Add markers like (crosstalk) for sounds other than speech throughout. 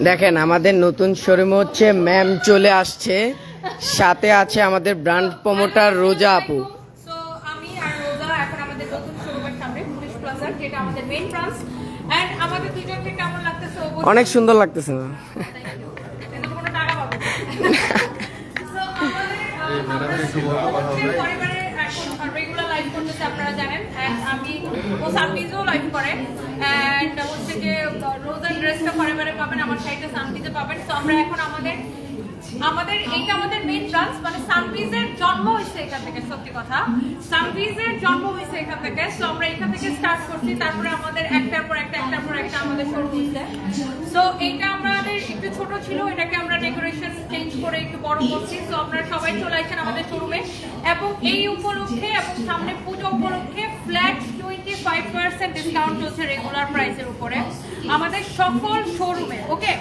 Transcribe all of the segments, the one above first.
দেখেন আমাদের নতুন শোরুম হচ্ছে ম্যাম চলে আসছে। সাথে আছে আমাদের ব্র্যান্ড প্রমোটার রোজা আপু। সো আমি আর রোজা এখন আমাদের নতুন শোরুমের সামনে পুলিশ প্লাজার যেটা আমাদের মেইন ব্রাঞ্চ এন্ড আমাদের দুজনকে কেমন লাগতেছে অবশ্যই অনেক সুন্দর লাগতেছে ম্যাম কিন্তু কোনো টাকা পাবো। (laughs) না। পরিবারের করতেছে আপনারা জানেন। And আমি ও সানভিজও লাইভ করে। এন্ড হচ্ছে যে রোজার ড্রেসটা পরিবারে পাবেন, আমার সাইডে সানভিজে পাবেন। তো আমরা এখন আমাদের আমাদের, এইটা আমাদের মেইন ব্রাঞ্চ মানে সানভিজের জন্ম হয়েছে এখান থেকে, সত্যি কথা। সানভিজের জন্ম হয়েছে এখান থেকে সো আমরা এখান থেকে স্টার্ট করছি, তারপরে আমাদের একটার পর একটা, একটার পর একটা আমাদের শুরু হয়েছে। সো এইটা আমাদের একটু ছোট ছিল, এটাকে আমরা ডেকোরেশন চেঞ্জ করে একটু বড় করছি সো আপনারা সবাই চলে আসেন আমাদের শোরুমে এবং এই উপলক্ষে এবং সামনে পুজো উপলক্ষে flat twenty five percent discount চলছে রেগুলার প্রাইসের উপরে। আমাদের সকল শোরুমে ওকে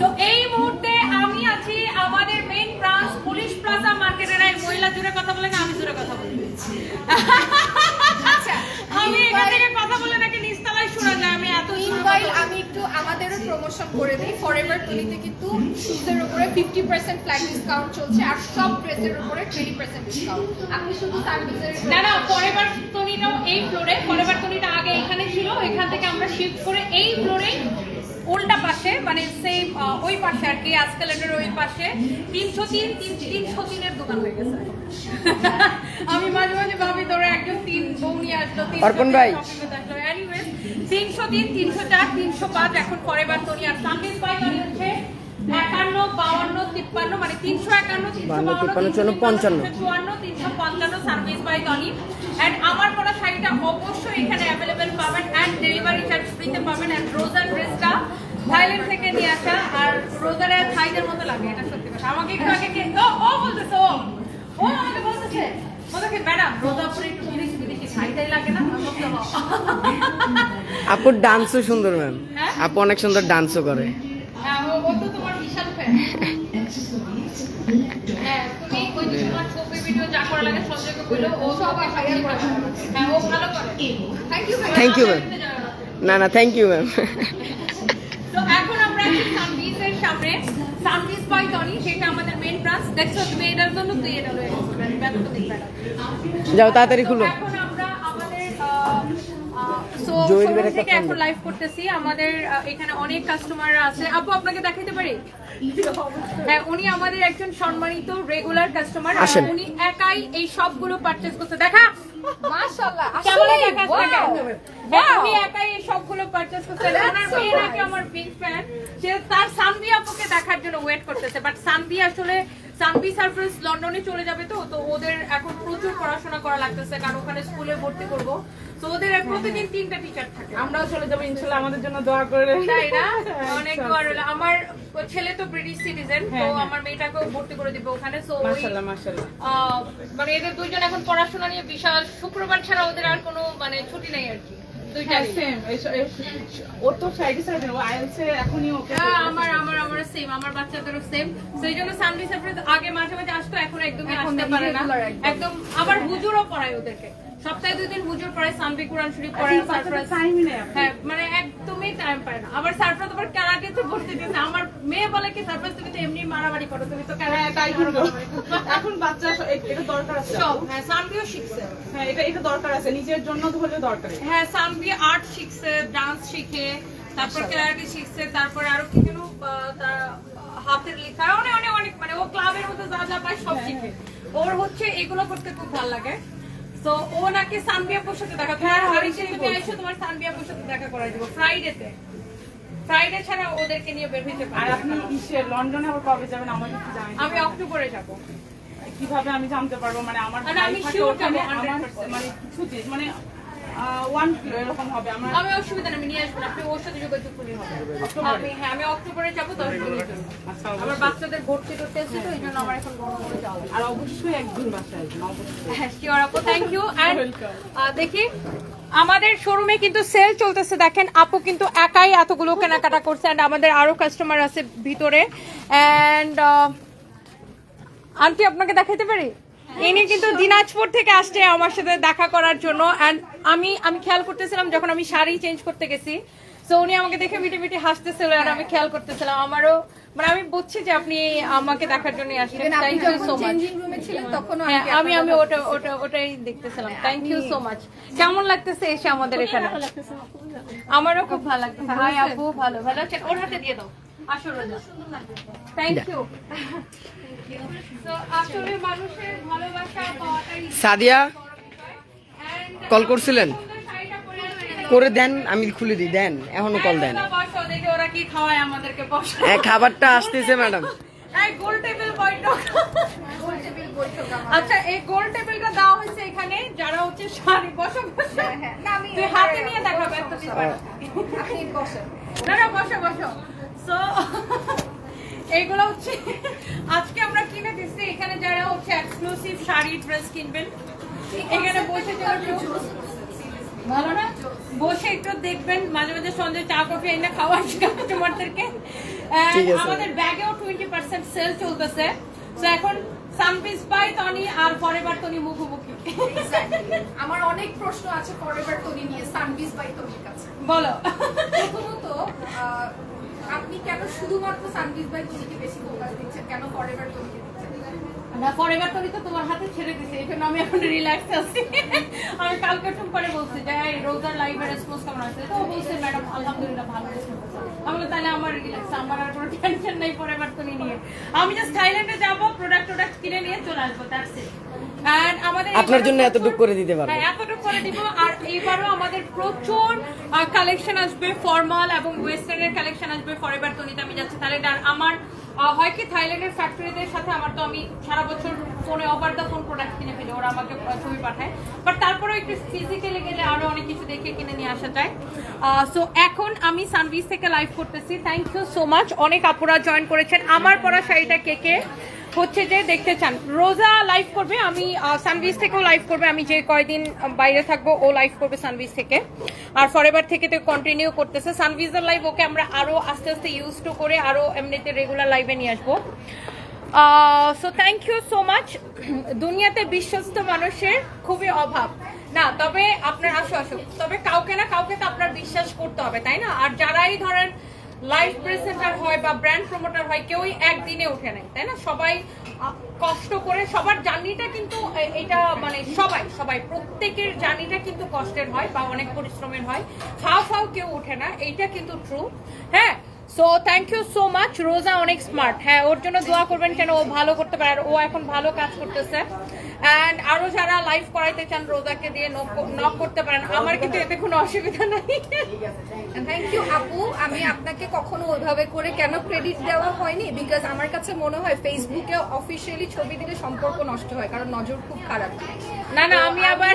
তো এই মুহূর্তে আমি আছি আমাদের মেইন ব্রাঞ্চ পুলিশ প্লাজা মার্কেটের এক মহিলা জুড়ে কথা বলে না, আমি জুড়ে কথা বলি। আমি এখান থেকে মিনওয়াইল আমি একটু আমাদেরও প্রমোশন করে দিই ফরএভার টুলিতে কিন্তু শুজের উপরে ফিফটি পার্সেন্ট ফ্ল্যাট ডিসকাউন্ট চলছে আর সব ড্রেসের উপরে টোয়েন্টি পার্সেন্ট ডিসকাউন্ট আপনি শুধু সার্ভিসের না না পরের তনিটাও এই ফ্লোরে পরের তনিটা আগে এখানে ছিল এখান থেকে আমরা শিফট করে এই ফ্লোরে উল্টা পাশে মানে সেই ওই পাশে আর কি আজকালের ওই পাশে তিনশো তিন তিন তিনশো তিনের দোকান হয়ে গেছে (laughs) আমি মাঝে মাঝে ভাবি ধরো একজন তিন বউ নিয়ে আসলো অর্পণ ভাই। shopping করতে আসলো। Anyways, তিনশো তিন তিনশো চার তিনশো পাঁচ এখন পরের তনি আর সামনে মানে হচ্ছে? একান্ন বাউান্ন তিপ্পান্ন মানে তিনশো একান্ন তিনশো বাউান্ন পঞ্চান্ন। চুয়ান্ন তিনশো পঞ্চান্ন সার্ভিস বাই অ্যান্ড আমার পরা শাড়িটা অবশ্যই এখানে অ্যাভেলেবেল পাবেন অ্যান্ড ডেলিভারি চার্জ ফ্রিতে পাবেন অ্যান্ড রোজার ড্রেসটা থাইল্যান্ড থেকে নিয়ে আসা। আর থাইদের মতো লাগে এটা সত্যি কথা। আমাকে একটু আগে ও ও বলতেছে ও। ও আমাকে বলতেছে আপুর ডান্সও সুন্দর ম্যাম। হ্যাঁ? আপু অনেক সুন্দর ডান্সও করে। হ্যাঁ হ্যাঁ। হ্যাঁ থ্যাংক ইউ ম্যাম না না থ্যাংক ইউ ম্যাম তো এখন আমরা সামনে। সানভিজ বাই টনি সেটা আমাদের মেইন ব্রাঞ্চ দেখছ তুমি এটার জন্য তুই এটা লয়ে যাও তাড়াতাড়ি খুলো। এখন। লাইভ করতেছি। আমাদের অনেক কাস্টমাররা আছে। আপু আপনাকে দেখাইতে পারি? হ্যাঁ উনি আমাদের একজন সম্মানিত রেগুলার কাস্টমার উনি একাই এই সবগুলো পারচেজ করতে দেখা। মাশাআল্লাহ আসলে? হ্যাঁ, একাই এই সবগুলো পারচেজ করতে ওনার মেয়ে নাকি আমার বিগ ফ্যান সে তার সানভি আপুকে দেখার জন্য ওয়েট করতেছে। বাট সানভি আসলে সার্ভিস লন্ডনে চলে যাবে তো? তো ওদের এখন প্রচুর পড়াশোনা করা লাগতেছে কারণ ওখানে স্কুলে ভর্তি করব। তো ওদের প্রতিদিন তিনটা টিচার থাকে। আমরাও চলে যাব আমাদের জন্য দোয়া করে। তাই না? অনেক দোয়া রইল। আমার ছেলে তো ব্রিটিশ সিটিজেন তো হ্যাঁ, হ্যাঁ। আমার মেয়েটাকেও ভর্তি করে দিবে ওখানে। সো মাশাল্লাহ আহ, মানে এদের দুইজন এখন পড়াশোনা নিয়ে বিশাল। শুক্রবার ছাড়া ওদের আর কোনো মানে ছুটি নেই আর কি। হ্যাঁ ওর তো সাইডে সাইডে ও আইএলসে এখনই ওকে হ্যাঁ, আমার আমার আমার সেম আমার বাচ্চাদেরও সেম সেই জন্য সানডে সারপ্রাইজ আগে মাঝে মাঝে আসতো এখন একদমই এখন আসতে পারে না। একদম। একদম আবার হুজুরও পড়ায় ওদেরকে। সপ্তাহে দুই দিন হুজুর পড়ায় সানবি কোরআন শরীফ পড়ায় সারপ্রাইজ টাইমই নেই হ্যাঁ মানে একদমই টাইম পায় না। আবার সারপ্রাইজ আবার ক্যারাটেতে ভর্তি দিয়েছে আমার মেয়ে বলে কি সারপ্রাইজ তুমি তো এমনি মারামারি করো তুমি তো হ্যাঁ তাই কিন্তু এখন বাচ্চা এটা দরকার আছে সব হ্যাঁ সানবিও শিখছে। হ্যাঁ এটা এটা দরকার আছে। নিজের জন্য তো হলেও দরকার। হ্যাঁ সানভি আর্ট শিখছে ডান্স শিখে তারপর ক্যারাটে শিখছে তারপরে আরও কি যেন হাতের লেখা অনেক অনেক অনেক মানে ও ক্লাবের মধ্যে যা যা পায় সব শিখে। ওর হচ্ছে এগুলো করতে খুব ভালো লাগে। তো ও নাকি সানবিয়াপুর সাথে দেখা হ্যাঁ হারিসে তুমি এসো তোমার সানবিয়াপুর সাথে দেখা করাই দেবো। ফ্রাইডেতে ফ্রাইডে ছাড়া ওদেরকে নিয়ে বের হইতে আর আপনি ইসে লন্ডনে আবার কবে যাবেন? আমাকে একটু আমি অক্টোবরে যাব। কীভাবে আমি জানতে পারব? মানে আমার মানে আমি ভাই থাকে sure ওখানে, যাব, আমার 100% মানে কিছু মানে ওয়ান এরকম হবে। আমার আমি অসুবিধা নেই নিয়ে আসব আপনি ওর সাথে যোগাযোগ করলে হবে। আমি হ্যাঁ আমি অক্টোবরে যাব দশ দিনের জন্য। আমার বাচ্চাদের ভর্তি করতে এসেছে তো এই জন্য আমার এখন বড় করে যাওয়া আর অবশ্যই একদিন বাসায় আসবেন অবশ্যই। হ্যাঁ শিওর আপু থ্যাংক ইউ অ্যান্ড দেখি আমাদের শোরুমে কিন্তু সেল চলতেছে। দেখেন আপু কিন্তু একাই এতগুলো কেনাকাটা করছে। অ্যান্ড আমাদের আরও কাস্টমার আছে ভিতরে। অ্যান্ড আন্টি আপনাকে দেখাইতে পারি? ইনি কিন্তু দিনাজপুর থেকে আসছে আমার সাথে দেখা করার জন্য। অ্যান্ড আমি আমি খেয়াল করতেছিলাম যখন আমি শাড়ি চেঞ্জ করতে গেছি। সো উনি আমাকে দেখে মিটি মিটি হাসতেছিল আর আমি খেয়াল করতেছিলাম। আমারও মানে আমি বুঝছি যে আপনি আমাকে দেখার জন্য আপনি thank you so much changing রুমে ছিলেন তখনও আন্টি আমি আমি ওটা ওটা ওটাই দেখতেছিলাম। থ্যাংক ইউ সো মাচ কেমন লাগতেছে এসে আমাদের এখানে? আমারও খুব ভালো লাগতেছে। হাই আপু ভালো ভালো। আছে ওর হাতে দিয়ে দাও। আসো রোজা। থ্যাংক ইউ তো সাদিয়া? কল করছিলেন? করে দেন আমি খুলে দিই দেন এখনও কল দেন। হ্যাঁ, বসো, দেখি ওরা কি খাওয়ায় আমাদেরকে বসো খাবারটা আসতেছে ম্যাডাম। এই গোল টেবিল বৈঠক। গোল টেবিল বৈঠক আমার। আচ্ছা এই গোল টেবিলটা দেওয়া হয়েছে এখানে যারা হচ্ছে শাড়ি বসো বসো। হ্যাঁ, হ্যাঁ। না, আমি তুই হাতে নিয়ে দেখাবে একটা দিবার না না বসো বসো। সো এইগুলো হচ্ছে আজকে আমরা কিনে দিচ্ছি। এখানে যারা হচ্ছে এক্সক্লুসিভ শাড়ি ড্রেস কিনবেন এখানে বসে ভালো না? বসে একটু দেখবেন মাঝে মাঝে সন্ধ্যে চা কফি এনে খাওয়ার কাস্টমারদেরকে আমাদের ব্যাগেও টোয়েন্টি পার্সেন্ট সেল চলতেছে। তো এখন সানপিস বাই টনি আর ফরেভার টনি মুখোমুখি। আমার অনেক প্রশ্ন আছে ফরএভার তৈরি নিয়ে সানবিজ বাই তৈরির কাছে। বলো। প্রথমত আহ, আপনি কেন শুধুমাত্র সানবিজ বাই তৈরিকে বেশি ফোকাস দিচ্ছেন? কেন তৈরিকে দিচ্ছেন না তো তোমার হাতে ছেড়ে দিছে আমি এখন রিল্যাক্স আছি। আমি কালকে বলছি যে রোজার লাইভে রেসপন্স কেমন আছে তো বলছে ম্যাডাম আলহামদুলিল্লাহ ভালো রেসপন্স আছে। আমি তাহলে আমার রিল্যাক্স আমার আর কোনো টেনশন নেই নিয়ে। আমি জাস্ট থাইল্যান্ডে যাব প্রোডাক্ট প্রোডাক্ট কিনে নিয়ে চলে আসব দ্যাটস ইট আমাদের আপনার জন্য এতটুকু করে দিতে পারব। হ্যাঁ এতটুকু করে দিব। আর এইবারও আমাদের প্রচুর কালেকশন আসবে ফর্মাল এবং ওয়েস্টার্নের কালেকশন আসবে ফরএভার তনিতে আমি যাচ্ছি। তাহলে আর আমার হয় কি থাইল্যান্ডের ফ্যাক্টরিদের সাথে আমার তো আমি সারা বছর ফোনে ওভার দ্য ফোন প্রোডাক্ট কিনে ফেলি, ওরা আমাকে ছবি পাঠায়। বাট তারপরেও একটু ফিজিক্যালি গেলে আরও অনেক কিছু দেখে কিনে নিয়ে আসা যায়। সো এখন আমি সানবিস থেকে লাইভ করতেছি। থ্যাংক ইউ সো মাচ অনেক আপুরা জয়েন করেছেন। আমার পড়া শাড়িটা কে কে? হচ্ছে যে দেখতে চান। রোজা লাইভ করবে, আমি সানভিস থেকেও লাইভ করবে, আমি যে কয়দিন বাইরে থাকব, ও লাইভ করবে সানভিস থেকে। আর ফরএভার থেকে তো কন্টিনিউ করতেছে। সানভিজের লাইভ ওকে আমরা আরও আস্তে আস্তে ইউজ টু করে আরও এমনিতে রেগুলার লাইভে নিয়ে আসব। So thank you so much দুনিয়াতে বিশ্বস্ত মানুষের খুবই অভাব। না, তবে আপনার, আসো আসো। তবে কাউকে না কাউকে তো আপনার বিশ্বাস করতে হবে, তাই না? আর যারাই ধরেন লাইভ প্রেজেন্টার হয় বা ব্র্যান্ড প্রমোটার হয়, কেউই একদিনে উঠে নেয় তাই না? সবাই কষ্ট করে, সবার জার্নিটা কিন্তু এটা মানে সবাই সবাই, প্রত্যেকের জার্নিটা কিন্তু কষ্টের হয় বা অনেক পরিশ্রমের হয়। ফাও ফাও কেউ ওঠে না, এইটা কিন্তু ট্রু হ্যাঁ? So thank you so much Roza অনেক স্মার্ট হ্যাঁ ওর জন্য দোয়া করবেন কেন ও ভালো করতে পারে, আর ও এখন ভালো কাজ করতেছে। অ্যান্ড আরও যারা লাইভ করাইতে চান রোজাকে দিয়ে নক করতে পারেন। আমার কিন্তু এতে কোনো অসুবিধা নাই। থ্যাংক ইউ আপু। আমি আপনাকে কখনো ওইভাবে করে কেন ক্রেডিট দেওয়া হয়নি? বিকজ আমার কাছে মনে হয় ফেসবুকে অফিসিয়ালি ছবি দিলে সম্পর্ক নষ্ট হয় কারণ নজর খুব খারাপ। না না আমি আবার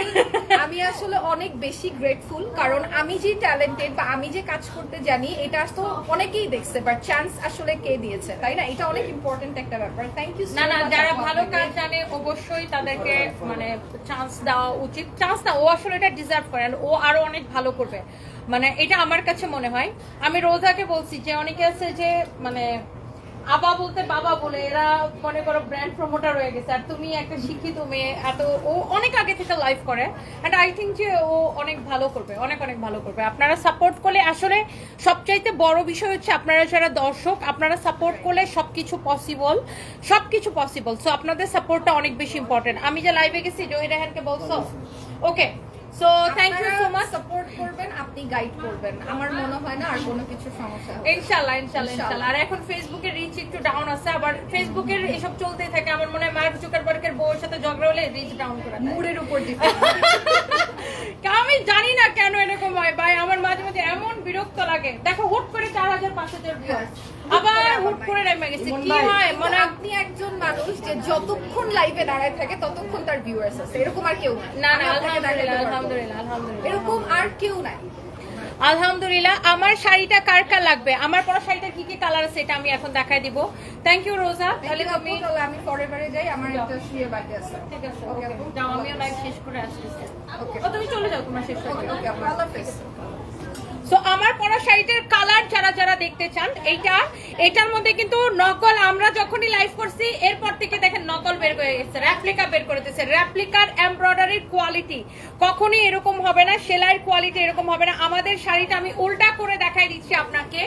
আমি আসলে অনেক বেশি গ্রেটফুল কারণ আমি যে ট্যালেন্টেড বা আমি যে কাজ করতে জানি এটা তো অনেকেই দেখছে বাট চান্স আসলে কে দিয়েছে তাই না? এটা অনেক ইম্পর্টেন্ট একটা ব্যাপার। থ্যাংক ইউ না না যারা ভালো কাজ জানে অবশ্যই তাদেরকে মানে চান্স দেওয়া উচিত। চান্স না, ও আসলে এটা ডিজার্ভ করে ও আরও অনেক ভালো করবে। মানে এটা আমার কাছে মনে হয়। আমি রোজাকে বলছি যে, অনেকে আছে যে মানে আবা বলতে বাবা বলে, এরা মনে করো ব্র্যান্ড প্রমোটার হয়ে গেছে। আর তুমি একটা শিক্ষিত মেয়ে, এত, ও অনেক আগে থেকে লাইভ করে। অ্যান্ড আই থিঙ্ক যে ও অনেক ভালো করবে, অনেক অনেক ভালো করবে। আপনারা সাপোর্ট করলে আসলে সবচাইতে বড় বিষয় হচ্ছে আপনারা যারা দর্শক, আপনারা সাপোর্ট করলে সব কিছু পসিবল সব কিছু পসিবল সো আপনাদের সাপোর্টটা অনেক বেশি ইম্পর্টেন্ট আমি যে লাইভে গেছি, জহির রেহানকে বলছো? Okay so thank you so much support করবেন আপনি গাইড করবেন। আমার মনে হয় না আর কোনো কিছু সমস্যা ইনশাআল্লাহ ইনশাল্লাহ ইনশাআল্লাহ ইনশাল্লাহ। আর এখন ফেসবুকের রিচ একটু ডাউন আছে আবার ফেসবুকের এসব চলতেই থাকে। আমার মনে হয় মার্ক জুকারবার্গের বউয়ের সাথে ঝগড়া হলে রিচ ডাউন করা। মুডের উপর ডিপেন্ড (laughs) আমি জানি না কেন এরকম হয়। ভাই আমার মাঝে মাঝে এমন বিরক্ত লাগে। দেখো হুট করে চার হাজার পাঁচ হাজার আবার হুট করে নেমে গেছে। কি হয়? মানে আপনি একজন মানুষ যে যতক্ষণ লাইভে দাঁড়ায় থাকে ততক্ষণ তার ভিউয়ার্স আছে। এরকম আর কেউ নাই। না না আমি আলহামদুলিল্লাহ আলহামদুলিল্লাহ আলহামদুলিল্লাহ। এরকম আর কেউ নাই। আলহামদুলিল্লাহ আমার শাড়িটা কার কার লাগবে? আমার পরা শাড়িটা কি কি কালার আছে এটা আমি এখন দেখাই দিব। থ্যাংক ইউ রোজা তাহলে তাহলে আমি ফরএভারে যাই আমার একটা শুয়ে বাকি আছে। ঠিক আছে ওকে যাও আমিও লাইভ শেষ করে ও তুমি চলে যাও তোমার শেষ করে ওকে আপু আল্লাহ হাফেজ সো আমার পরা শাড়িটার কালার যারা যারা দেখতে চান এইটা এটার মধ্যে কিন্তু নকল আমরা যখনই লাইভ করছি এরপর থেকে দেখেন নকল বের করে গেছে র্যাপ্লিকা বের করে দিয়েছে র্যাপ্লিকার এমব্রয়ডারির কোয়ালিটি কখনই এরকম হবে না সেলাইয়ের কোয়ালিটি এরকম হবে না। আমাদের শাড়িটা আমি উল্টা করে দেখাই দিচ্ছি আপনাকে।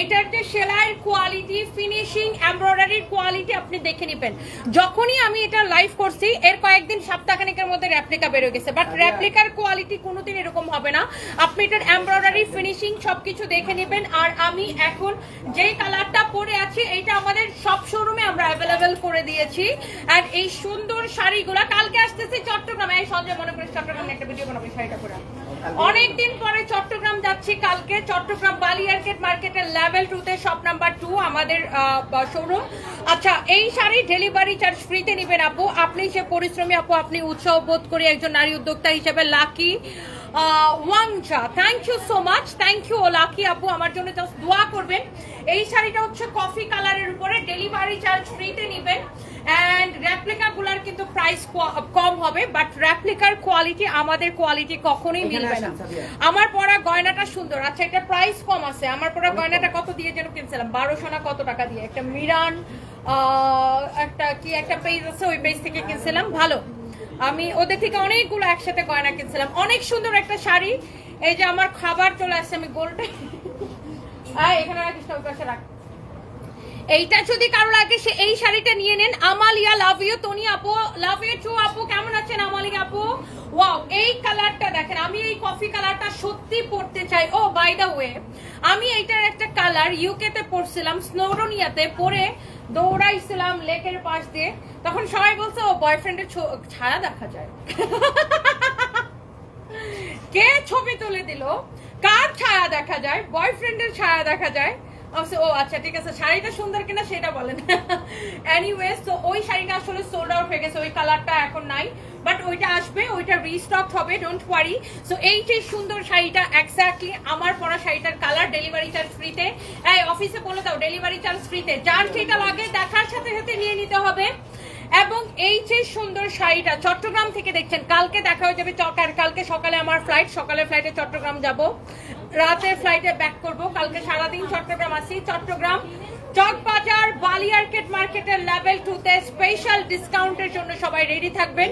এইটার যে সেলাইয়ের কোয়ালিটি ফিনিশিং এমব্রয়ডারির কোয়ালিটি আপনি দেখে নেবেন। যখনই আমি এটা লাইভ করছি এর কয়েকদিন সপ্তাহখানেকের মধ্যে র্যাপ্লিকা বের গেছে বাট র্যাপ্লিকার কোয়ালিটি কোনোদিন এরকম হবে না। আপনি এটার এমব্রয়ডারি ফিনিশিং সবকিছু দেখে নেবেন আর আমি এখন যেই কালারটা পরে আছি এটা আমাদের সব শোরুমে আমরা অ্যাভেলেবেল করে দিয়েছি। আর এই সুন্দর শাড়িগুলো কালকে আসতেছি চট্টগ্রামে। এই সঞ্জয় মনে করিস চট্টগ্রামে একটা ভিডিও বানাবো শাড়িটা পরে অনেকদিন পরে চট্টগ্রাম যাচ্ছি কালকে। চট্টগ্রাম বালিয়ারকেট মার্কেটের লেভেল টুতে শপ নাম্বার টু আমাদের শোরুম আচ্ছা এই শাড়ি ডেলিভারি চার্জ ফ্রিতে নেবেন আপু। আপনি সে পরিশ্রমী আপু, আপনি উৎসাহ বোধ করে একজন নারী উদ্যোক্তা হিসেবে Lucky Wangcha. Thank you so much thank you Lucky আপু। আমার জন্য জাস্ট দোয়া করবেন। এই শাড়িটা হচ্ছে কফি কালারের উপরে ডেলিভারি চার্জ ফ্রিতে নেবেন। অ্যান্ডগুলার কিন্তু প্রাইস কম হবে বাট র্যাপ্লিকার কোয়ালিটি আমাদের কোয়ালিটি কখনোই মিলবে না। আমার পরা গয়নাটা সুন্দর। আচ্ছা এটা প্রাইস কম আছে। আমার পরা গয়নাটা কত দিয়ে যেন কিনছিলাম? বারোশো না কত টাকা দিয়ে? একটা মিরান একটা কি একটা পেজ আছে ওই পেজ থেকে কিনছিলাম। ভালো। আমি ওদের থেকে অনেকগুলো একসাথে গয়না কিনছিলাম। অনেক সুন্দর একটা শাড়ি। এই যে আমার খাবার চলে আসছে আমি গোলটা এখানে রাখিস ওই পাশে রাখ। এইটা যদি কারও লাগে, সে এই শাড়িটা নিয়ে নেন। আমালিয়া লাভ ইউ টনি আপু লাভ ইউ টু আপু। কেমন আছেন আমালিয়া আপু? ওয়াও এই কালারটা দেখেন, আমি এই কফি কালারটা সত্যি পড়তে চাই। ও বাই দ্য ওয়ে আমি এইটার একটা কালার ইউকে তে পড়ছিলাম স্নোরোনিয়াতে পরে দৌড়াইছিলাম লেকের পাশ দিয়ে। তখন সবাই বলছে ও বয়ফ্রেন্ডের ছায়া দেখা যায়। কে ছবি তুলে দিল? কার ছায়া দেখা যায়? বয়ফ্রেন্ডের ছায়া দেখা যায়? ও আচ্ছা ঠিক আছে, শাড়িটা সুন্দর কিনা সেটা বলেন। এনিওয়েজ তো ওই শাড়িটা আসলে সোল্ড আউট হয়ে গেছে, ওই কালারটা এখন নাই বাট ওইটা আসবে, ওইটা রিস্টক হবে ডোন্ট ওয়ারি সো এই যে সুন্দর শাড়িটা এক্স্যাক্টলি আমার পরা শাড়িটার কালার ডেলিভারি চার্জ ফ্রিতে এই অফিসে বলে দাও ডেলিভারি চার্জ ফ্রিতে যার যেটা লাগে, দেখার সাথে সাথে নিয়ে নিতে হবে। এবং এই যে সুন্দর শাড়িটা, চট্টগ্রাম থেকে দেখছেন, কালকে দেখা হয়ে যাবে কালকে সকালে আমার ফ্লাইট সকালে ফ্লাইটে চট্টগ্রাম যাব। রাতের ফ্লাইটে ব্যাক করব। কালকে সারাদিন চট্টগ্রাম আসি চট্টগ্রাম চকবাজার বালিয়ারকেট মার্কেটের লেভেল টুতে স্পেশাল ডিসকাউন্টের জন্য সবাই রেডি থাকবেন।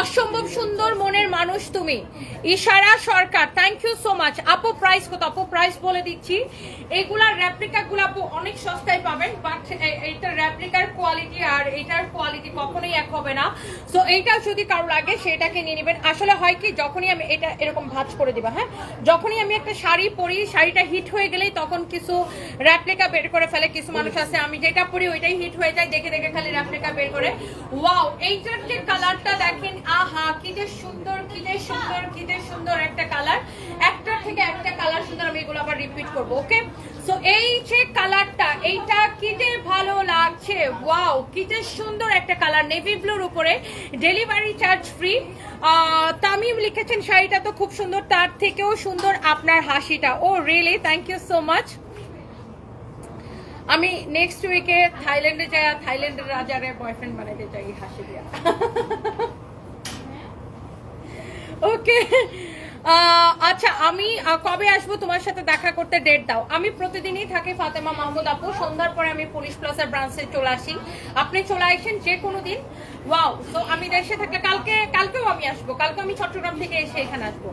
অসম্ভব সুন্দর মনের মানুষ তুমি। Ishara Sarkar thank you so much আপু প্রাইস কত? আপু প্রাইস বলে দিচ্ছি। এগুলার রেপ্লিকা গুলো আপু অনেক সস্তায় পাবেন বাট এইটার রেপ্লিকার কোয়ালিটি আর এটার কোয়ালিটি কখনোই এক হবে না। সো এইটা যদি কারও লাগে, সেটাকে নিয়ে নেবেন। আসলে হয় কি, যখনই আমি এটা এরকম ভাঁজ করে দিবা হ্যাঁ? যখনই আমি একটা শাড়ি পরি, শাড়িটা হিট হয়ে গেলেই তখন কিছু রেপ্লিকা বের করে ফেলে, কিছু মানুষ আছে, আমি যেটা পরি ওইটাই হিট হয়ে যায়, দেখে দেখে খালি রেপ্লিকা বের করে। ওয়াও এইটার যে কালারটা দেখেন আহা, কি যে সুন্দর, কি যে সুন্দর, কি সুন্দর একটা কালার থেকে একটা কালার সুন্দর আমি এগুলো আবার রিপিট ওকে সো এই যে কালারটা এইটা কি যে ভালো লাগছে সুন্দর একটা কালার নেভি ব্লুর উপরে ডেলিভারি চার্জ ফ্রি তামিম লিখেছেন, শাড়িটা তো খুব সুন্দর, তার থেকেও সুন্দর আপনার হাসিটা। ও really thank you so much আমি নেক্সট উইকে থাইল্যান্ডে যাই থাইল্যান্ডের রাজারে বয়ফ্রেন্ড বানাইতে চাই হাসি দিয়া। (laughs) ওকে। আচ্ছা আমি কবে আসব তোমার সাথে দেখা করতে? ডেট দাও। আমি প্রতিদিনই থাকি ফাতেমা মাহমুদ আপু। সন্ধ্যার পরে আমি পুলিশ প্লাসের ব্রাঞ্চে চলে আসি। আপনি চলে আসেন যে কোনো দিন। ওয়াও তো আমি দেশে থাকলে কালকে, কালকেও আমি আসব। কালকে আমি চট্টগ্রাম থেকে এসে এখানে আসব।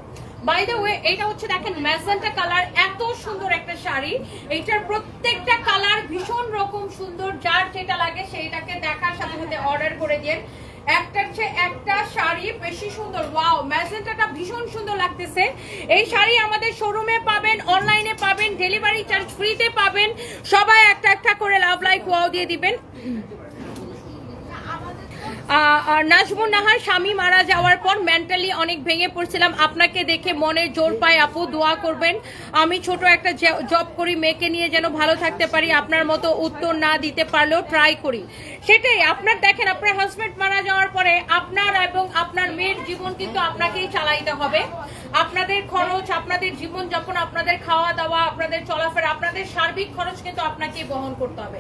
বাই দ্য ওয়ে এটা হচ্ছে দেখেন ম্যাজেন্টা কালার এত সুন্দর একটা শাড়ি। এইটার প্রত্যেকটা কালার ভীষণ রকম সুন্দর। যার যেটা লাগে সেইটাকে দেখার সাথে সাথে অর্ডার করে দিয়ে একটার চেয়ে একটা শাড়ি বেশি সুন্দর। ওয়াও ম্যাজেন্টাটা ভীষণ সুন্দর লাগতেছে। এই শাড়ি আমাদের শোরুমে পাবেন অনলাইনে পাবেন ডেলিভারি চার্জ ফ্রিতে পাবেন। সবাই একটা একটা করে লাভ লাইক ওয়াও দিয়ে দিবেন। নাজমুন নাহার স্বামী মারা যাওয়ার পর মেন্টালি অনেক ভেঙে পড়ছিলাম। আপনাকে দেখে মনে জোর পায়, আপু, দোয়া করবেন। আমি ছোট একটা জব করি, মেয়েকে নিয়ে যেন ভালো থাকতে পারি, আপনার মতো উত্তর না দিতে পারলেও ট্রাই করি। সেটাই, আপনার দেখেন, আপনার হাজবেন্ড মারা যাওয়ার পরে আপনার এবং আপনার মেয়ের জীবন কিন্তু আপনাকেই চালাইতে হবে। আপনাদের খরচ, আপনাদের জীবন যাপন, আপনাদের খাওয়া দাওয়া আপনাদের চলাফেরা, আপনাদের সার্বিক খরচ কিন্তু আপনাকেই বহন করতে হবে।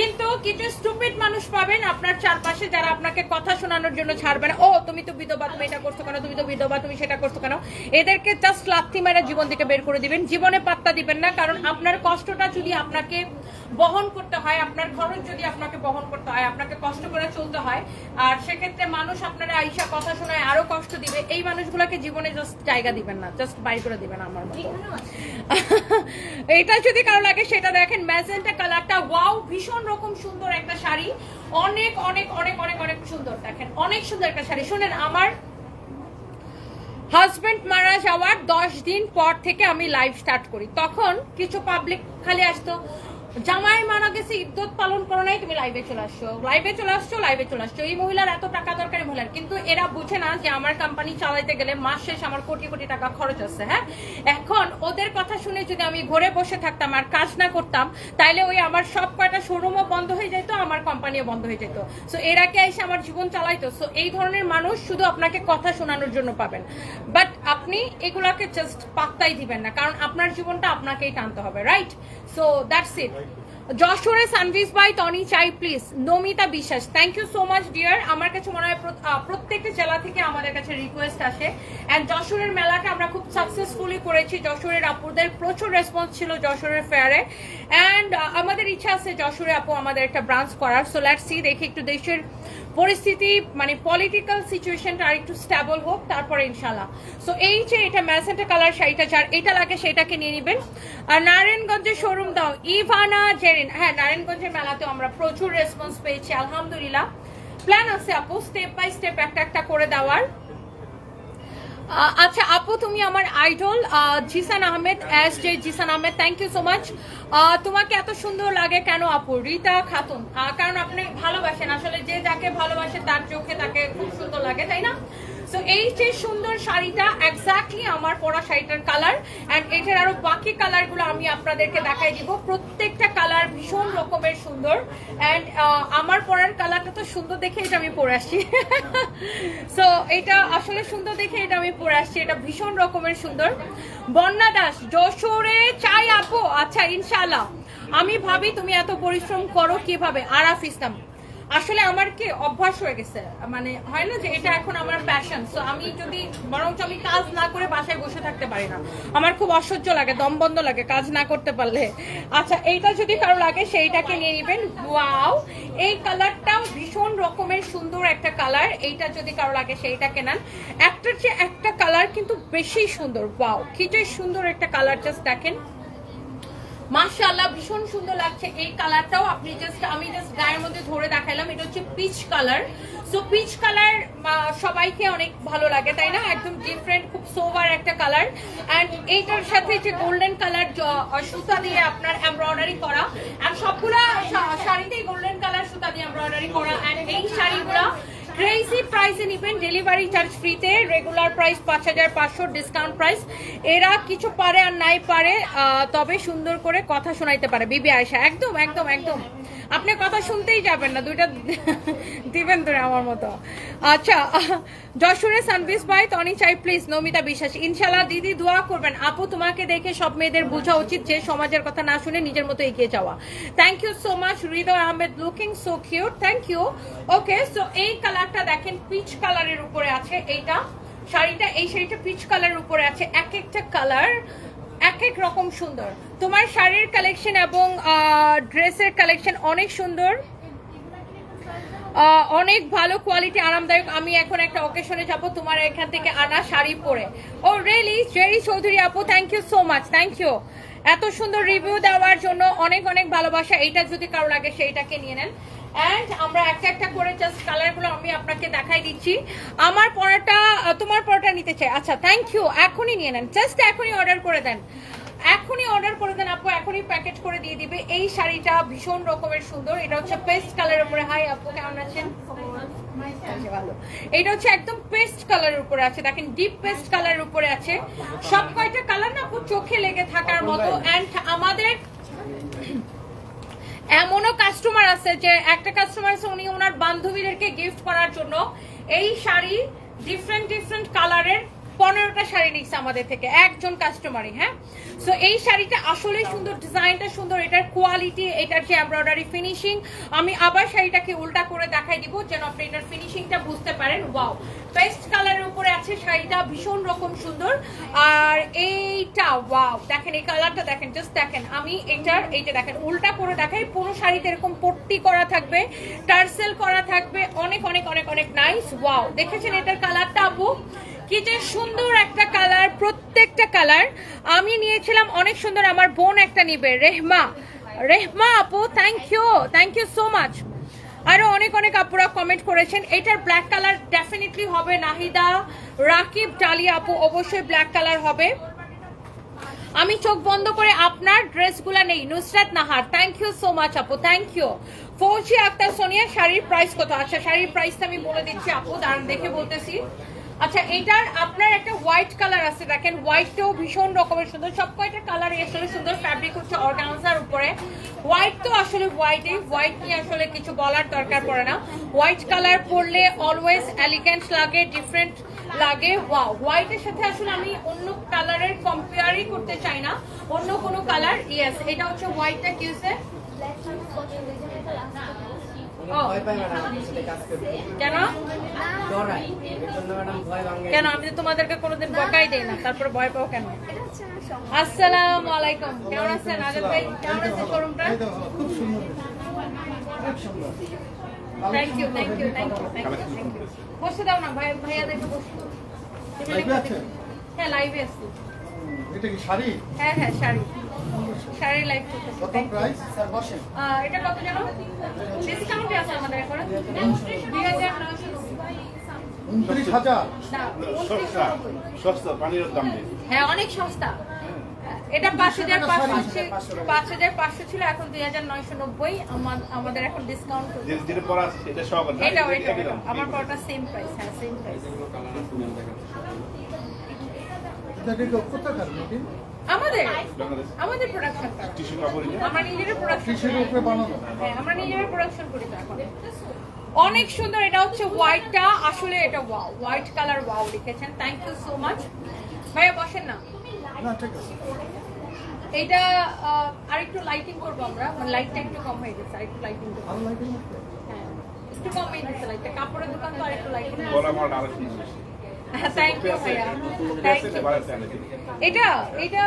কিন্তু কিছু স্টুপিড মানুষ পাবেন আপনার চারপাশে যারা আপনাকে কথা শোনানোর জন্য ছাড়বে না। ও তুমি তো বিধবা তুমি এটা করছ কেন? তুমি তো বিধবা তুমি সেটা করছ কেন? এদেরকে জাস্ট লাথি মেরে জীবন থেকে বের করে দিবেন। জীবনে পাত্তা দিবেন না কারণ আপনার কষ্টটা যদি আপনাকে বহন করতে হয় আপনার খরচ যদি আপনাকে বহন করতে হয় আপনাকে কষ্ট করে চলতে হয় আর সেক্ষেত্রে মানুষ আপনারা আইসা কথা শোনায় আরও কষ্ট দিবে এই মানুষগুলোকে জীবনে জাস্ট জায়গা দিবেন না জাস্ট বাইর করে দিবেন আমার মতো। (laughs) এটা যদি কারও লাগে, সেটা দেখেন, ম্যাজেন্টা কালারটা, ওয়াও, ভীষণ রকম সুন্দর একটা শাড়ি। অনেক অনেক অনেক অনেক অনেক সুন্দর, দেখেন, অনেক সুন্দর একটা শাড়ি। শুনেন, আমার হাজবেন্ড মারা যাওয়ার দশ দিন পর থেকে আমি লাইভ স্টার্ট করি। তখন কিছু পাবলিক খালি আসতো জামাই মারা গেছে ইদ্যত পালন করো নাই, তুমি লাইভে চলে আসছো। লাইভে চলে আসছো লাইভে চলে আসছো। এই মহিলার এত টাকা দরকারি মহিলার। কিন্তু এরা বুঝে না যে আমার কোম্পানি চালাইতে গেলে মাস শেষ আমার কোটি কোটি টাকা খরচ আছে হ্যাঁ? এখন ওদের কথা শুনে যদি আমি ঘরে বসে থাকতাম আর কাজ না করতাম, তাইলে ওই আমার সব কয়টা শোরুমও বন্ধ হয়ে যেত আমার কোম্পানিও বন্ধ হয়ে যেত সো এরা কে এসে আমার জীবন চালাইতো? সো এই ধরনের মানুষ শুধু আপনাকে কথা শোনানোর জন্য পাবেন। বাট আপনি এগুলাকে জাস্ট পাত্তাই দিবেন না, কারণ আপনার জীবনটা আপনাকেই টানতে হবে রাইট সো দ্যাটস ইট যশোরে সানভিস বাই টনি চাই please Namita Biswas thank you so much dear আমার কাছে মনে হয় প্রত্যেকটা জেলা থেকে আমাদের কাছে রিকোয়েস্ট আসে। অ্যান্ড যশোরের মেলাটা আমরা খুব সাকসেসফুলি করেছি। যশোরের আপুদের প্রচুর রেসপন্স ছিল যশোরের ফেয়ারে অ্যান্ড আমাদের ইচ্ছা আছে যশোরে আপু আমাদের একটা ব্রাঞ্চ করার। সো লেটস সি দেখি একটু দেশের পরিস্থিতি মানে পলিটিক্যাল সিচুয়েশনটা আর একটু স্ট্যাবল হোক, তারপরে ইনশাল্লাহ সো এই যে এটা ম্যাসেন্টা কালার শাড়িটা, যার এটা লাগে সেটাকে নিয়ে নেবেন। আর নারায়ণগঞ্জের শোরুম দাও, ইভানা জেরিন। হ্যাঁ নারায়ণগঞ্জের মেলাতেও আমরা প্রচুর রেসপন্স পেয়েছি, আলহামদুলিল্লাহ। প্ল্যান আছে আপু স্টেপ বাই স্টেপ একটা একটা করে দেওয়ার। আচ্ছা আপু, তুমি আমার idol Jisan Ahmed S J Jisan Ahmed thank you so much তোমাকে এত সুন্দর লাগে কেন, আপু? রীতা খাতুন কারণ আপনি ভালোবাসেন। আসলে যে যাকে ভালোবাসে, তার চোখে তাকে খুব সুন্দর লাগে, তাই না? সো এই যে সুন্দর শাড়িটা এক্স্যাক্টলি আমার পরা শাড়িটার কালার অ্যান্ড এটার আরও বাকি কালারগুলো আমি আপনাদেরকে দেখাই দিব। প্রত্যেকটা কালার ভীষণ রকমের সুন্দর অ্যান্ড আমার পরার কালারটা তো সুন্দর দেখে এটা আমি পরে আসছি। (laughs) সো এটা আসলে সুন্দর দেখে এটা আমি পরে আসছি, এটা ভীষণ রকমের সুন্দর। বন্যা দাস, যশোরে চাই আপু। আচ্ছা ইনশাআল্লাহ। আমি ভাবি তুমি এত পরিশ্রম করো কীভাবে? আরাফ ইসলাম। আসলে আমার কি অভ্যাস হয়ে গেছে? মানে হয় না যে এটা এখন আমার প্যাশন সো আমি যদি বরঞ্চ আমি কাজ না করে বাসায় বসে থাকতে পারি না। আমার খুব অসহ্য লাগে, দম বন্ধ লাগে কাজ না করতে পারলে। আচ্ছা এইটা যদি কারও লাগে, সেইটাকে নিয়ে নেবেন। ওয়াও এই কালারটাও ভীষণ রকমের সুন্দর একটা কালার এইটা যদি কারও লাগে, সেইটাকে নেন। একটার চেয়ে একটা কালার কিন্তু বেশি সুন্দর। ওয়াও কি যে সুন্দর একটা কালার জাস্ট দেখেন। মাশাআল্লাহ, ভীষণ সুন্দর লাগছে এই কালারটাও। আপনি জাস্ট আমি জাস্ট গায়ের মধ্যে ধরে দেখাইলাম, এটা হচ্ছে peach colour so peach colour সবাইকে অনেক ভালো লাগে, তাই না? একদম ডিফারেন্ট খুব সোভার একটা কালার অ্যান্ড এইটার সাথে যে গোল্ডেন কালার সুতা দিয়ে আপনার এমব্রয়ডারি করা অ্যান্ড সবগুলা শাড়িতেই গোল্ডেন কালার সুতা দিয়ে এমব্রয়ডারি করা অ্যান্ড এই শাড়িগুলা ক্রেজি প্রাইসে নিবেন ডেলিভারি চার্জ ফ্রিতে রেগুলার প্রাইস পাঁচ হাজার পাঁচশো ডিসকাউন্ট প্রাইস এরা কিছু পারে আর নাই পারে তবে সুন্দর করে কথা শোনাইতে পারে। বিবি আয়সা একদম একদম একদম। আপনি কথা শুনতেই যাবেন না, দুইটা দিবেন ধরে আমার মতো। আচ্ছা যশোরে সানভিস ভাই, তনি চাই প্লিজ নমিতা বিশ্বাস। ইনশাল্লাহ দিদি দোয়া করবেন। আপু, তোমাকে দেখে সব মেয়েদের বোঝা উচিত যে সমাজের কথা না শুনে নিজের মতো এগিয়ে যাওয়া। Thank you so much Hridoy Ahmed looking so cute thank you okay so এই কালারটা দেখেন পিচ কালারের উপরে আছে এইটা। শাড়িটা, এই শাড়িটা পিচ কালারের উপরে আছে। এক একটা কালার এক এক রকম সুন্দর। তোমার শাড়ির কালেকশন এবং ড্রেসের কালেকশন অনেক সুন্দর। অনেক ভালো কোয়ালিটি আরামদায়ক। আমি এখন একটা অকেশনে যাব তোমার এখান থেকে আনা শাড়ি পরে। ও রিয়েলি জেরি চৌধুরী আপু thank you so much thank you এত সুন্দর রিভিউ দেওয়ার জন্য অনেক অনেক ভালোবাসা। এইটা যদি কারও লাগে, সেইটাকে নিয়ে নেন। অ্যান্ড আমরা একটা একটা করে জাস্ট কালারগুলো আমি আপনাকে দেখাই দিচ্ছি। আমার তোমার নিতে চাই। আচ্ছা থ্যাংক ইউ এখনই নিয়ে নেন। জাস্ট এখনই অর্ডার করে দেন। এখনই অর্ডার করে দেন আপু এখনই প্যাকেট করে দিয়ে দিবে। এই শাড়িটা ভীষণ রকমের সুন্দর। এটা হচ্ছে পেস্ট কালারের উপরে। হাই আপু কেমন আছেন? ভালো। এটা হচ্ছে একদম পেস্ট কালারের উপরে আছে। দেখেন ডিপ পেস্ট কালারের উপরে আছে। সব কয়টা কালার না আপু চোখে লেগে থাকার মতো। এন্ড আমাদের এমনও কাস্টমার আছে যে একটা কাস্টমার আছে, উনি ওনার বান্ধবীদেরকে গিফট করার জন্য। এই শাড়ি ডিফারেন্ট ডিফারেন্ট কালারের পনেরোটা শাড়ি নিচ্ছে আমাদের থেকে, একজন কাস্টমারই হ্যাঁ? সো এই শাড়িটা আসলেই সুন্দর ডিজাইনটা সুন্দর, এটার কোয়ালিটি এটার যে এমব্রয়ডারি ফিনিশিং আমি আবার শাড়িটাকে উল্টা করে দেখাই দিব, যেন আপনি এটার ফিনিশিংটা বুঝতে পারেন। ওয়াও পেস্ট কালারের উপরে আছে শাড়িটা, ভীষণ রকম সুন্দর। আর এইটা ওয়াও দেখেন, এই কালারটা দেখেন জাস্ট দেখেন, আমি এটার এইটা দেখেন, উল্টা করে দেখাই পুরো শাড়িতে এরকম পট্টি করা থাকবে, টার্সেল করা থাকবে, অনেক অনেক অনেক অনেক নাইস ওয়াও দেখেছেন এটার কালারটা আপু? কি যে সুন্দর একটা কালার, প্রত্যেকটা কালার আমি নিয়েছিলাম। অনেক সুন্দর আমার বোন একটা নিবে। রেহমা। রেহমা আপু thank you thank you so much আরও অনেক অনেক আপুরা কমেন্ট করেছেন। এটার ব্ল্যাক কালার ডেফিনেটলি হবে নাহিদা। রাকিব ডালিয়া আপু, অবশ্যই ব্ল্যাক কালার হবে। আমি চোখ বন্ধ করে আপনার ড্রেসগুলা নেই। Nusrat Nahar thank you so much আপু থ্যাংক ইউ ফৌজি আক্তার সোনিয়া, শাড়ির প্রাইস কত? আচ্ছা শাড়ির প্রাইসটা আমি বলে দিচ্ছি আপু, দাঁড়ান দেখে বলতেছি। আচ্ছা এটার আপনার একটা হোয়াইট কালার আছে, দেখেন হোয়াইটটাও ভীষণ রকমের সুন্দর। সব কয়টা কালার আসলে সুন্দর ফ্যাব্রিক হচ্ছে অর্গানজার উপরে। হোয়াইট তো আসলে হোয়াইটই হোয়াইট নিয়ে আসলে কিছু বলার দরকার পড়ে না। হোয়াইট কালার পরলে অলওয়েজ এলিগেন্ট লাগে ডিফারেন্ট লাগে। ওয়াও হোয়াইটের সাথে আসলে আমি অন্য কালারের কম্পেয়ারই করতে চাই না। অন্য কোনো কালার ইয়েস এটা হচ্ছে হোয়াইটটা কি হচ্ছে ভয় পায় ম্যাডাম আপনার সাথে কাজ করতে কেন? ডরাই ভয় ভাঙে। কেন? আমি তো তোমাদেরকে কোনোদিন বকাই দেই না। তারপরে ভয় পাও কেন? আসসালামু আলাইকুম। কেমন আছেন আজাদ ভাই? কেমন আছেন শোরুমটা thank you thank you thank you thank you thank you বসে দাও না ভাই বসে। লাইভে আছে? হ্যাঁ লাইভে আছি। এটা কি শাড়ি? হ্যাঁ হ্যাঁ শাড়ি। শাড়ি লাইভ করতেছি। কত প্রাইস স্যার বসেন। এটা কত জানো? ডিসকাউন্ট আছে আমাদের এখন। দুই হাজার। নয়শো নব্বই। উনত্রিশ হাজার না, সস্তা সস্তা পানির দাম নেই হ্যাঁ অনেক সস্তা। এটা পাঁচ হাজার পাঁচশো পাঁচ হাজার পাঁচশো ছিল এখন দুই হাজার নয়শো নব্বই। আমাদের এখন ডিসকাউন্ট এটা। আমার পরটা সেম প্রাইস হ্যাঁ সেম প্রাইস আমাদের? আমাদের আমরা নিজেরা প্রোডাকশন হ্যাঁ আমরা নিজেরা প্রোডাকশন করি তো এখন। অনেক সুন্দর এটা হচ্ছে হোয়াইটটা আসলে এটা ওয়াও হোয়াইট কালার ওয়াও লিখেছেন। থ্যাংক ইউ সো মাচ ভাইয়া বসেন না। না ঠিক আছে। এটা আরেকটু লাইটিং করব আমরা। মানে লাইটটা একটু কম হয়ে গেছে আরেকটু লাইটিং করব। না? হ্যাঁ একটু কম হয়ে গেছে লাইটটা কাপড়ের দোকান তো আরেকটু লাইটিং এটা এটা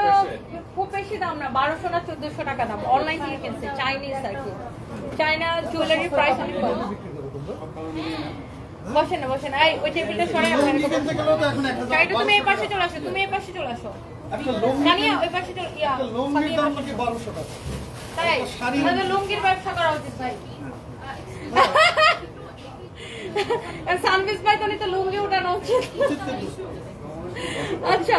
খুব বেশি দাম না বারোশো না চোদ্দশো টাকা দাম। অনলাইন থেকে কিনছে চাইনিজ আর কি। চাইনা জুয়েলারির প্রাইস অনেক কম। বসেন না বসেন এই ওই টেবিলটা সরাই চাইটা তুমি এই পাশে চলে আসো তুমি এই পাশে চলে আসো। ওই লুঙ্গির ব্যবসা করা উচিত ভাই। সানভিস ভাই তো তো লুঙ্গি উঠানো উচিত। আচ্ছা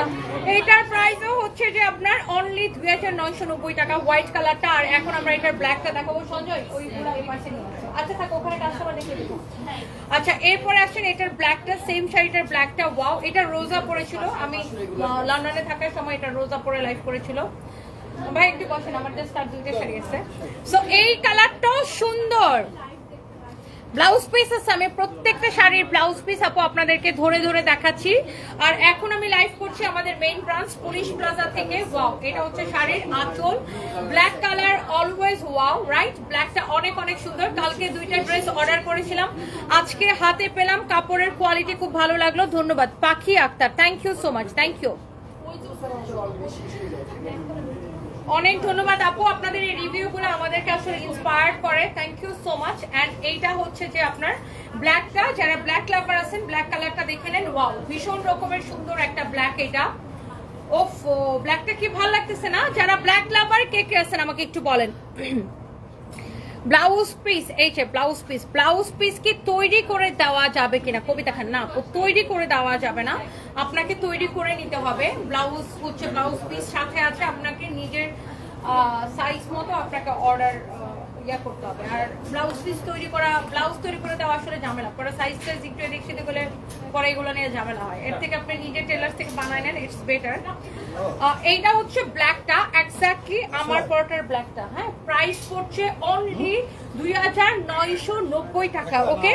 এইটার প্রাইসও হচ্ছে যে আপনার অনলি দুই হাজার নয়শো নব্বই টাকা হোয়াইট কালারটা আর এখন আমরা এটার ব্ল্যাকটা দেখাবো। সঞ্জয় ওইগুলো এই পাশে নিয়ে। আচ্ছা থাকো, ওখানে কাস্টমার দেখে দেবো আচ্ছা এরপরে আসছেন, এটার ব্ল্যাকটা সেম শাড়িটার ব্ল্যাকটা ওয়াও এটা রোজা পরেছিল। আমি লন্ডনে থাকার সময় এটা রোজা পরে লাইভ করেছিল। ভাই, একটু বসেন, আমার জাস্ট আর দুইটা শাড়ি আছে। সো এই কালারটাও সুন্দর। ব্লাউজ পিস আছে আমি প্রত্যেকটা শাড়ির ব্লাউজ পিস আপু আপনাদেরকে ধরে ধরে দেখাচ্ছি। আর এখন আমি লাইভ করছি আমাদের মেইন ব্রাঞ্চ পুলিশ প্লাজা থেকে। ওয়াও এটা হচ্ছে শাড়ির আঁচল। Black colour always wow right ব্ল্যাকটা অনেক অনেক সুন্দর। কালকে দুইটা ড্রেস অর্ডার করেছিলাম। আজকে হাতে পেলাম, কাপড়ের কোয়ালিটি খুব ভালো লাগল। ধন্যবাদ, Pakhi Akter. Thank you so much thank you অনেক ধন্যবাদ আপু। আপনাদের এই রিভিউগুলো আমাদেরকে আসলে ইন্সপায়ার্ড করে। Thank you so much and এইটা হচ্ছে যে আপনার ব্ল্যাকটা যারা ব্ল্যাক লাভার আছেন ব্ল্যাক কালারটা দেখে নেন। ওয়াও ভীষণ রকমের সুন্দর একটা ব্ল্যাক এটা ওফ ব্ল্যাকটা কি ভালো লাগতেছে না? যারা ব্ল্যাক লাভার কে কে আছেন আমাকে একটু বলেন? ব্লাউজ পিস, এই যে ব্লাউজ পিস ব্লাউজ পিস কি তৈরি করে দেওয়া যাবে কিনা? কবিতা খান, না তৈরি করে দেওয়া যাবে না। আপনাকে তৈরি করে নিতে হবে ব্লাউজ হচ্ছে ব্লাউজ পিস, সাথে আছে আপনাকে নিজের সাইজ মতো আপনাকে অর্ডার ইয়া করতে হবে। আর ব্লাউজ পিস তৈরি করা ব্লাউজ তৈরি করে দেওয়া আসলে ঝামেলা। পরে সাইজ টাইজ একটু এদিক সেদিক হলে পরে এগুলো নিয়ে ঝামেলা হয়। এর থেকে আপনি নিজের টেলার থেকে বানায় নেন ইটস বেটার এইটা হচ্ছে ব্ল্যাকটা এক্স্যাক্টলি আমার পরটার ব্ল্যাকটা হ্যাঁ। প্রাইস পড়ছে অনলি দুই হাজার নয়শো নব্বই টাকা ওকে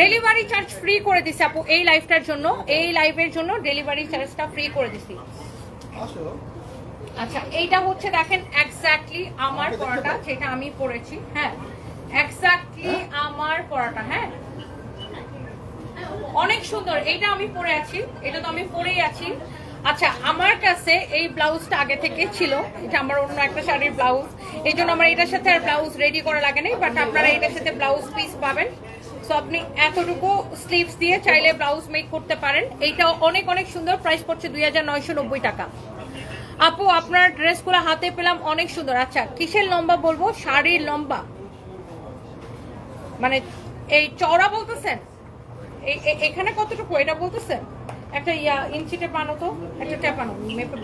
ডেলিভারি চার্জ ফ্রি করে দিছি আপু এই লাইফটার জন্য এই লাইভের জন্য ডেলিভারি চার্জটা ফ্রি করে দিছি। আচ্ছা এইটা হচ্ছে দেখেন এক্স্যাক্টলি আমার পড়াটা যেটা আমি পড়েছি হ্যাঁ। এক্স্যাক্টলি আমার পড়াটা হ্যাঁ। অনেক সুন্দর এইটা আমি পরে আছি এটা তো আমি পরেই আছি। আচ্ছা আমার কাছে এই ব্লাউজটা আগে থেকে ছিল এটা আমার অন্য একটা শাড়ির ব্লাউজ। এই জন্য আমার এটার সাথে আর ব্লাউজ রেডি করা লাগে নাই বাট আপনারা এটার সাথে ব্লাউজ পিস পাবেন। সো আপনি এতটুকু স্লিভস দিয়ে চাইলে ব্লাউজ মেক করতে পারেন। এইটা অনেক অনেক সুন্দর প্রাইস পড়ছে দুই হাজার নয়শো নব্বই টাকা। আপু, আপনার ড্রেসগুলো হাতে পেলাম, অনেক সুন্দর। আচ্ছা কিসের লম্বা বলব? শাড়ির লম্বা। মানে এই চওড়া বলতেছেন? এখানে কতটুকু? এটা বলতেছেন? একটা ইয়া, ইঞ্চি টেপানো তো? একটা টেপানো, মেপে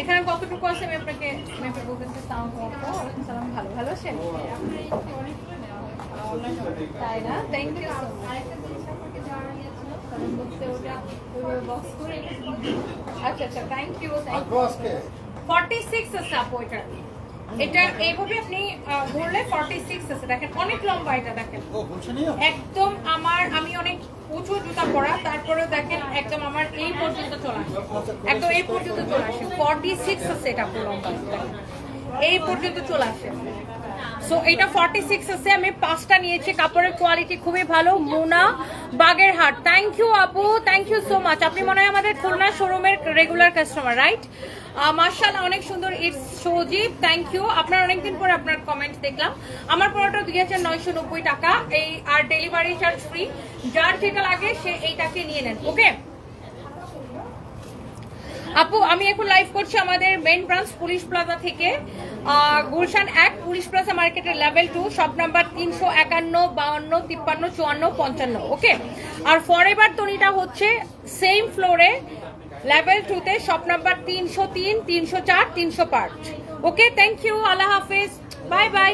এখানে কতটুকু আছে? আমি আপনাকে মেপে বলতেছি ভালো ভালো আছেন? তাই না? থ্যাংক ইউ সো আচ্ছা আচ্ছা থ্যাংক ইউ থ্যাংক আসব আজকে আছে? আপু এটা। এটা এইভাবে আপনি ঘুরলে ফর্টি সিক্স আছে। দেখেন অনেক লম্বা এটা দেখেন। ও একদম আমার আমি অনেক উঁচু জুতা পরা তারপরেও দেখেন একদম আমার এই পর্যন্ত চলে আসে। একদম এই পর্যন্ত চলে আসে। ফর্টি সিক্স আছে এটা পুরো লম্বা। এই পর্যন্ত চলে আসে। সো এটা ফর্টি সিক্স আছে আমি পাঁচটা নিয়েছি। কাপড়ের কোয়ালিটি খুবই ভালো, মুনা, বাগেরহাট। থ্যাংক ইউ আপু। থ্যাংক ইউ সো মাচ আপনি মনে হয় আমাদের খুলনা শোরুমের রেগুলার কাস্টমার রাইট মার্শাল অনেক সুন্দর ইটস সজীব। থ্যাংক ইউ আপনার অনেকদিন পরে আপনার কমেন্ট দেখলাম। আমার পড়াটা দুই হাজার নয়শো নব্বই টাকা। এই, আর ডেলিভারি চার্জ ফ্রি যার যেটা লাগে, সে এইটাকে নিয়ে নেন ওকে আপু, আমি এখন লাইভ করছি আমাদের মেইন ব্রাঞ্চ পুলিশ প্লাজা থেকে। গুলশান এক, পুলিশ প্লাজা মার্কেটের লেভেল টু শপ নাম্বার তিনশো একান্ন, বাউন্ন, তিপ্পান্ন, চুয়ান্ন, পঞ্চান্ন ওকে আর ফর ফরএভার তনিটা হচ্ছে সেম ফ্লোরে লেভেল টুতে শপ নাম্বার তিনশো তিন, তিনশো চার, তিনশো পাঁচ ওকে থ্যাংক ইউ আল্লাহ হাফিজ। Bye bye